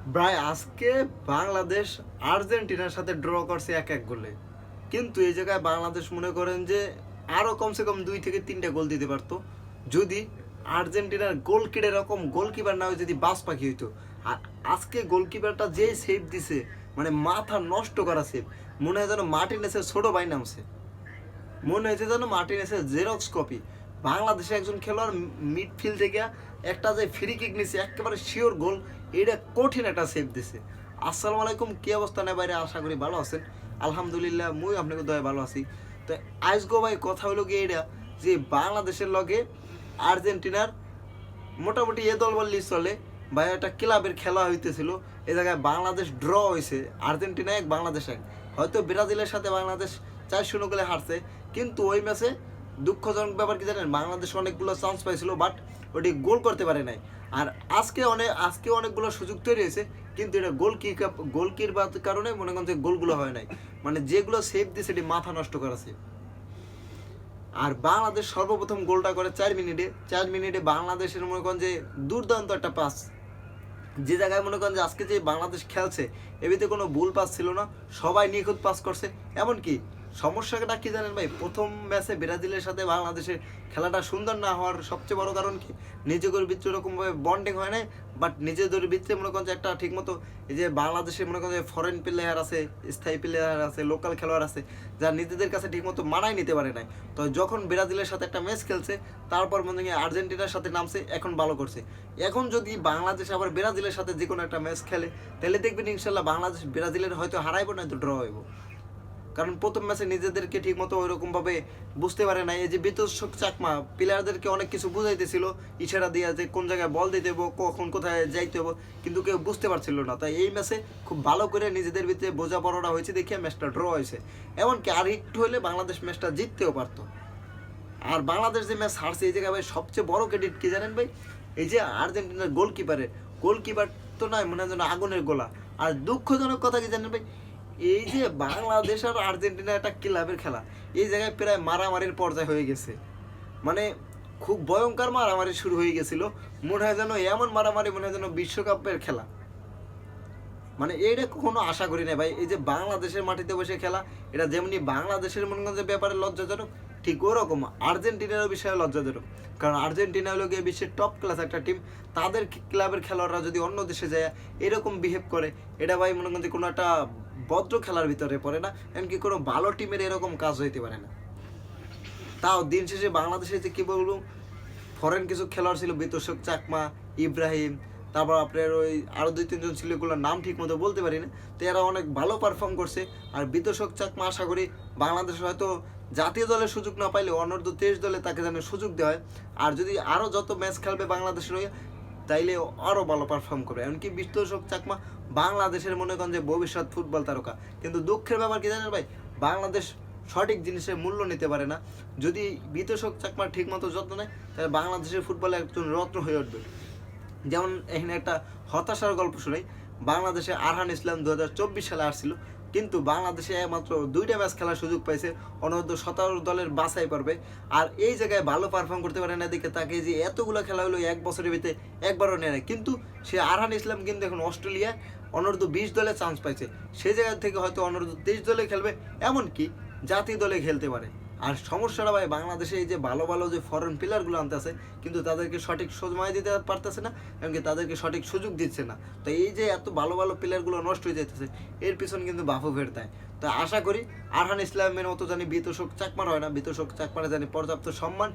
ভাই, আজকে বাংলাদেশ আর্জেন্টিনার সাথে ড্র করছে এক এক গোলে। কিন্তু এই জায়গায় বাংলাদেশ মনে করেন যে আরও কমসে কম দুই থেকে তিনটা গোল দিতে পারতো। যদি আর্জেন্টিনার গোলকির এরকম গোলকিপার না হয়ে, যদি বাস পাখি হইতো। আর আজকে গোলকিপারটা যে সেভ দিছে মানে মাথা নষ্ট করা সেভ মনে হয় যেন মার্টিনেসের ছোট ভাই নামছে। মনে হয়েছে যেন মার্টিনেসের জেরক্স কপি বাংলাদেশে একজন খেলোয়াড় মিডফিল্ড থেকে একটা যে ফ্রি কিক নিছে, একেবারে শিওর গোল এটা কঠিন একটা সেভ দিছে। আসসালামু আলাইকুম, কি অবস্থা নেই বাইরে? আশা করি ভালো আছেন। আলহামদুলিল্লাহ, মুই আপনাকে দয়া ভালো আছি। তো আজগো ভাই কথা হলো কি এটা যে বাংলাদেশের লগে আর্জেন্টিনার মোটামুটি এ দল বললেই চলে। ভাই, একটা ক্লাবের খেলা হইতেছিল। এ জায়গায় বাংলাদেশ ড্র হয়েছে আর্জেন্টিনা এক, বাংলাদেশ এক। হয়তো ব্রাজিলের সাথে বাংলাদেশ চার শূন্য গোলে হারছে। কিন্তু ওই ম্যাচে দুঃখজনক ব্যাপার কি জানেন? বাংলাদেশ অনেকগুলো চান্স পাইছিল বাট ওটি গোল করতে পারে নাই। আর আজকে অনেক আজকে অনেকগুলো সুযোগ তৈরি হয়েছে, কিন্তু এটা গোল কি গোল কির কারণে মনে করেন যে গোলগুলো হয় নাই। মানে যেগুলো সেভ দিয়ে সেটি মাথা নষ্ট করেছে আর বাংলাদেশ সর্বপ্রথম গোলটা করে চার মিনিটে। চার মিনিটে বাংলাদেশের মনে করেন যে দুর্দান্ত একটা পাস যে জায়গায় মনে করেন যে আজকে যে বাংলাদেশ খেলছে এবিতে কোনো ভুল পাস ছিল না। সবাই নিখুঁত পাস করছে। এমনকি সমস্যাটা কি জানেন ভাই? প্রথম ম্যাচে ব্রাজিলের সাথে বাংলাদেশের খেলাটা সুন্দর না হওয়ার সবচেয়ে বড় কারণ কি? নিজেদের ভিতরে ওরকমভাবে বন্ডিং হয় নাই বাট নিজেদের ভিতরে মনে করেন যে একটা ঠিকমতো এই যে বাংলাদেশে মনে করেন ফরেন প্লেয়ার আছে, স্থায়ী প্লেয়ার আছে লোকাল খেলোয়াড় আছে যারা নিজেদের কাছে ঠিকমতো মানায় নিতে পারে নাই। তো যখন ব্রাজিলের সাথে একটা ম্যাচ খেলছে, তারপর মনে হয় আর্জেন্টিনার সাথে নামছে, এখন ভালো করছে। এখন যদি বাংলাদেশ আবার ব্রাজিলের সাথে যে কোনো একটা ম্যাচ খেলে, তাহলে দেখবেন ইনশাল্লাহ বাংলাদেশ ব্রাজিলের হয়তো হারাইবো না তো ড্র হইব। কারণ প্রথম ম্যাচে নিজেদেরকে ঠিকমতো ওইরকম ভাবে বুঝতে পারে না এই যে বিতর্ষক চাকমা প্লেয়ারদেরকে অনেক কিছু বুঝাইতেছিল, ইশারা দিয়া যে কোন জায়গায় বল দিতে হব কখন কোথায় যাইতে হব কিন্তু কেউ বুঝতে পারছিল না। তাই এই ম্যাচে খুব ভালো করে নিজেদের ভিতরে বোঝাপড়াটা হয়েছে দেখিয়ে ম্যাচটা ড্র হয়েছে। এমনকি আর একটু হলে বাংলাদেশ ম্যাচটা জিততেও পারতো। আর বাংলাদেশ যে ম্যাচ হারছে, এই জায়গায় ভাই সবচেয়ে বড় ক্রেডিট কি জানেন ভাই? এই যে আর্জেন্টিনার গোলকিপারের গোলকিপার তো নয় মনে হয় আগুনের গোলা। আর দুঃখজনক কথা কি জানেন ভাই? এই যে বাংলাদেশ আর আর্জেন্টিনা একটা ক্লাবের খেলা, এই জায়গায় প্রায় মারামারির পর্যায়ে হয়ে গেছে। মানে খুব ভয়ঙ্কর মারামারি শুরু হয়ে গেছিল, মনে হয় যেন এমন মারামারি, মনে হয় যেন বিশ্বকাপের খেলা। মানে এইটা কখনো আশা করি না ভাই, এই যে বাংলাদেশের মাটিতে বসে খেলা, এটা যেমনি বাংলাদেশের মনে যে ব্যাপারে লজ্জাজনক, ঠিক ওরকম আর্জেন্টিনারও বিষয়ে লজ্জাজনক। কারণ আর্জেন্টিনা হলো গিয়ে বিশ্বের টপ ক্লাস একটা টিম তাদের ক্লাবের খেলোয়াড়রা যদি অন্য দেশে যায়, এরকম বিহেভ করে, এটা ভাই মনে করেন কোনো একটা ভদ্র খেলার ভিতরে পড়ে না, এমনকি কোনো ভালো টিমের এরকম কাজ হইতে পারে না। তাও দিন শেষে বাংলাদেশে যে কি বলব ফরেন কিছু খেলোয়াড় ছিল, বিতোষক চাকমা, ইব্রাহিম, তারপর আপনার ওই আরও দুই, তিনজন ছিল, এগুলোর নাম ঠিক মতো বলতে পারি না, তো এরা অনেক ভালো পারফর্ম করছে। আর বিতোষক চাকমা, আশা করি বাংলাদেশ হয়তো জাতীয় দলের সুযোগ না পাইলে অনূর্ধ্ব তেইশ দলে তাকে যেন সুযোগ দেওয়া হয়। আর যদি আরও যত ম্যাচ খেলবে বাংলাদেশের হয়ে তাইলে আরও ভালো পারফর্ম করবে। এমনকি বিশ্বশোক চাকমা বাংলাদেশের মনে করেন যে ভবিষ্যৎ ফুটবল তারকা। কিন্তু দুঃখের ব্যাপার কি জানেন ভাই? বাংলাদেশ সঠিক জিনিসের মূল্য নিতে পারে না। যদি বিতোষক চাকমার ঠিক মতো যত্ন নেয়, তাহলে বাংলাদেশের ফুটবলে একজন রত্ন হয়ে উঠবে। যেমন এখানে একটা হতাশার গল্প শুনাই। বাংলাদেশে আরহান ইসলাম দু হাজার চব্বিশ সালে আসছিল। কিন্তু বাংলাদেশে মাত্র দুইটা ম্যাচ খেলার সুযোগ পাইছে। অনূর্ধ্ব সতেরো দলের বাছাই পারবে। আর এই জায়গায় ভালো পারফর্ম করতে পারে না দেখে তাকে যে এতগুলো খেলা হলো এক বছরের ভিতরে একবারও নেয় না কিন্তু সে আরহান ইসলাম কিন্তু এখন অস্ট্রেলিয়া অনূর্ধ্ব বিশ দলে চান্স পাইছে। সেই জায়গা থেকে হয়তো অনূর্ধ্ব তেইশ দলে খেলবে, এমনকি জাতীয় দলে খেলতে পারে। আর সমস্যাটা ভাই, বাংলাদেশে এই যে ভালো ভালো যে ফরেন প্লেয়ারগুলো আনতেছে কিন্তু তাদেরকে সঠিক সময় দিতে পারতেছে না এমনকি তাদেরকে সঠিক সুযোগ দিচ্ছে না। তো এই যে এত ভালো ভালো প্লেয়ারগুলো নষ্ট হয়ে যেতেছে এর পিছন কিন্তু বাফু ফের দেয় তো আশা করি আরহান ইসলামের মতো জানি বিতোষক চাকমার হয় না, বিতোষক চাকমারে জানি পর্যাপ্ত সম্মান